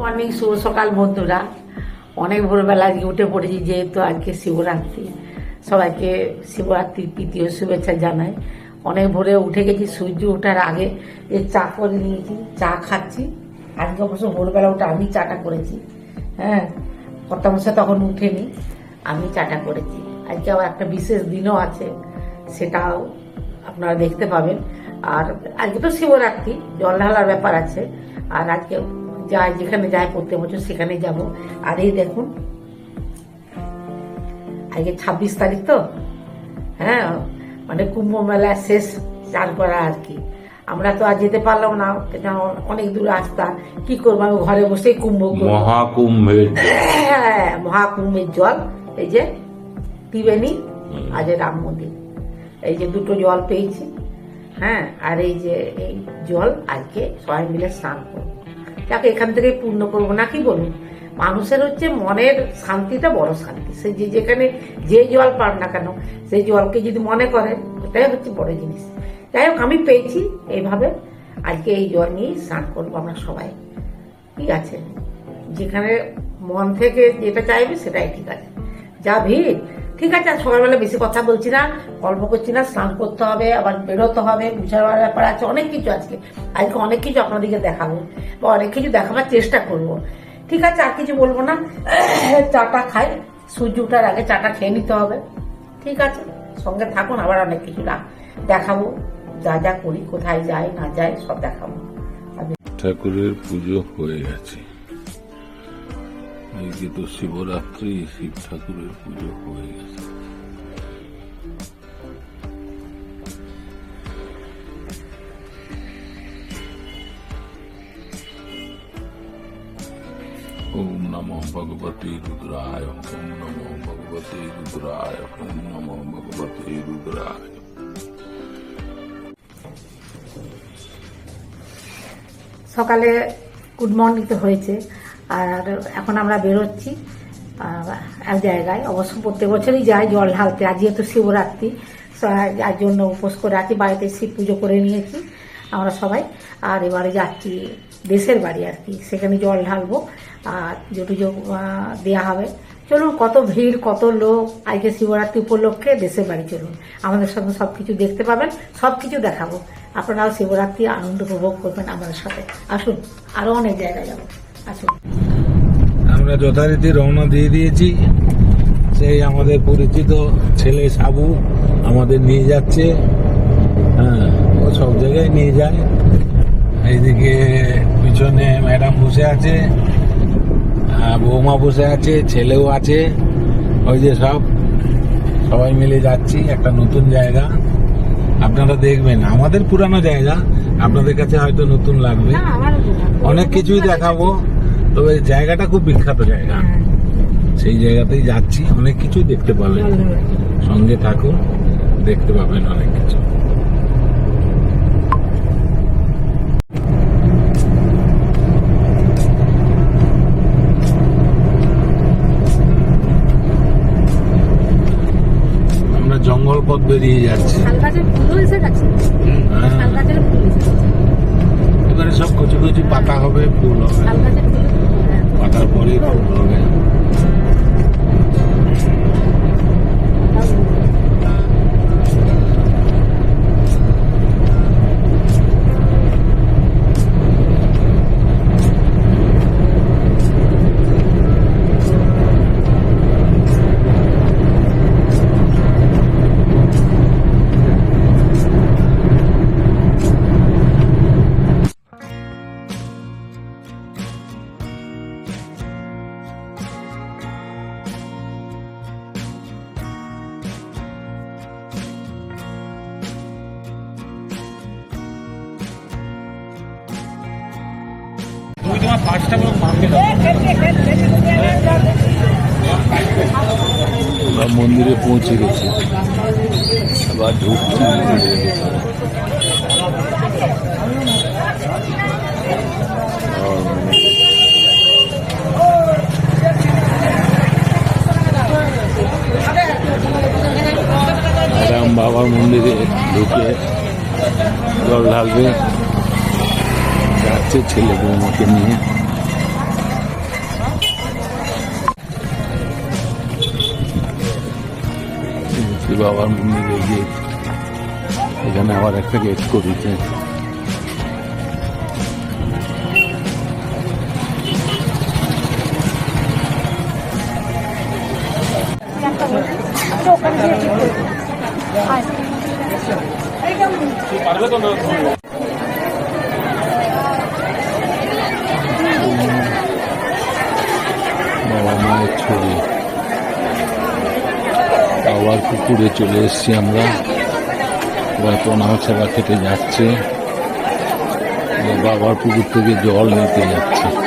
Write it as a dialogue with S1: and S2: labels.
S1: Morning শুভ সকাল বন্ধুরা। অনেক ভোরবেলা আজকে উঠে পড়েছি, যেহেতু আজকে শিবরাত্রি। সবাইকে শিবরাত্রির তৃতীয় শুভেচ্ছা জানাই। অনেক ভোরে উঠে গেছি, সূর্য ওঠার আগে যে চা করে নিয়েছি, চা খাচ্ছি। আজকে অবশ্য ভোরবেলা উঠে আমি চাটা করেছি হ্যাঁ। কর্তামশা তখন উঠেনি, আমি চাটা করেছি। আজকে আবার একটা বিশেষ দিনও আছে, সেটাও আপনারা দেখতে পাবেন। আর আজকে তো শিবরাত্রি, জল ঢালার ব্যাপার আছে। আর আজকে যাই যেখানে যাই প্রত্যেক বছর সেখানে যাব। আর এই দেখুন আজকে ছাব্বিশ তারিখ তো? হ্যাঁ মানে কুম্ভ মেলা শেষ চার করা আর কি। আমরা তো আর যেতে পারলাম না অনেক দূর রাস্তা কি করব আমি ঘরে বসেই কুম্ভ
S2: মহাকুম্ভের
S1: হ্যাঁ, মহাকুম্ভের জল এই যে ত্রিবেণী আর যে রাম মন্দির। এই যে দুটো জল পেয়েছি। হ্যাঁ আর এই যে এই জল আজকে সবাই মিলে স্নান করব। যাকে এখান থেকে পূর্ণ করব না, কি বলুন মানুষের হচ্ছে মনের শান্তিটা বড় শান্তি। সে যে যেখানে যে জল পান না কেন সেই জলকে যদি মনে করে ওটাই হচ্ছে বড় জিনিস। যাই হোক, আমি পেয়েছি এইভাবে। আজকে এই জল নিয়েই স্নান করব আমরা সবাই। ঠিক আছে? যেখানে মন থেকে যেটা চাইবে সেটাই ঠিক আছে। যা ভিড়। ঠিক আছে, আর সকালবেলা বেশি কথা বলছি না, গল্প করছি না, স্নান করতে হবে, আবার বেরোতে হবে বুঝার ব্যাপার আছে, অনেক কিছু আজকে। আজকে অনেক কিছু আপনাদেরকে দেখাবো বা অনেক কিছু দেখাবার চেষ্টা করব। ঠিক আছে, আর কিছু বলব না। চাটা খাই, সূর্য ওঠার আগে চাটা খেয়ে নিতে হবে। ঠিক আছে, সঙ্গে থাকুন, আবার অনেক কিছু দেখাবো। যা যা করি, কোথায় যাই, না যাই, সব দেখাবো।
S2: ঠাকুরের পুজো হয়ে গেছে। যে তো শিবরাত্রি, শিব ঠাকুরের পুজো হয়ে গেছে। ওম নমঃ ভগবতে রুদ্রায়, ওম নমঃ ভগবতে রুদ্রায়, ওম নমঃ ভগবতে রুদ্রায়।
S1: সকালে গুড মর্নিং তো হয়েছে। আর এখন আমরা বেরোচ্ছি এক জায়গায়। অবশ্য প্রত্যেক বছরই যাই, জল ঢালতে। আজ যেহেতু শিবরাত্রি যার জন্য উপোস করে আছি, বাড়িতে শিব পুজো করে নিয়েছি আমরা সবাই। আর এবারে যাচ্ছি দেশের বাড়ি আর কি, সেখানে জল ঢালবো। আর পুজো টুজো দেওয়া হবে, চলুন কত ভিড়, কত লোক, আজকে শিবরাত্রি উপলক্ষে দেশের বাড়ি চলুন। আমাদের সঙ্গে সব কিছু দেখতে পাবেন সব কিছু দেখাবো। আপনারাও শিবরাত্রি আনন্দ উপভোগ করবেন আমাদের সাথে। আসুন আরও অনেক জায়গায় যাব।
S3: আমরা যথারীতি রওনা দিয়ে দিয়েছি। সেই আমাদের পরিচিত ছেলে সাবু আমাদের নিয়ে যাচ্ছে। হ্যাঁ ও সব জায়গায় নিয়ে যায়। এইদিকে পিছনে ম্যাডাম বসে আছে বৌমা বসে আছে ছেলেও আছে। ওই যে সব সবাই মিলে যাচ্ছি একটা নতুন জায়গা। আপনারা দেখবেন আমাদের পুরানো জায়গা আপনাদের কাছে হয়তো নতুন লাগবে। অনেক কিছুই দেখাবো। তবে জায়গাটা খুব বিখ্যাত জায়গা। সেই জায়গাতেই যাচ্ছি অনেক কিছুই দেখতে পাবেন। সঙ্গে থাকুন দেখতে পাবেন অনেক কিছু। আমরা জঙ্গল পথ বেরিয়ে যাচ্ছি। হ্যাঁ, এবারে সব কচু কচু পাতা হবে ফুল হবে। পাতার পরেই ফুল হবে
S2: মন্দিরে পৌঁছে গেছি। আবার ঢুকছি ভিতরে। বাবার মন্দিরে ঢুকে জল ঢালবে। আছে ছেলে বৌমাকে নিয়ে।
S3: বাবার মন্দিরে গেট এখানে আবার একটা গেট করেছে। পারবে তো না? পুকুরে চলে এসছি আমরা। ওরা পোনা ছাড়া খেতে যাচ্ছে। বাবার পুকুর থেকে জল নিতে যাচ্ছে।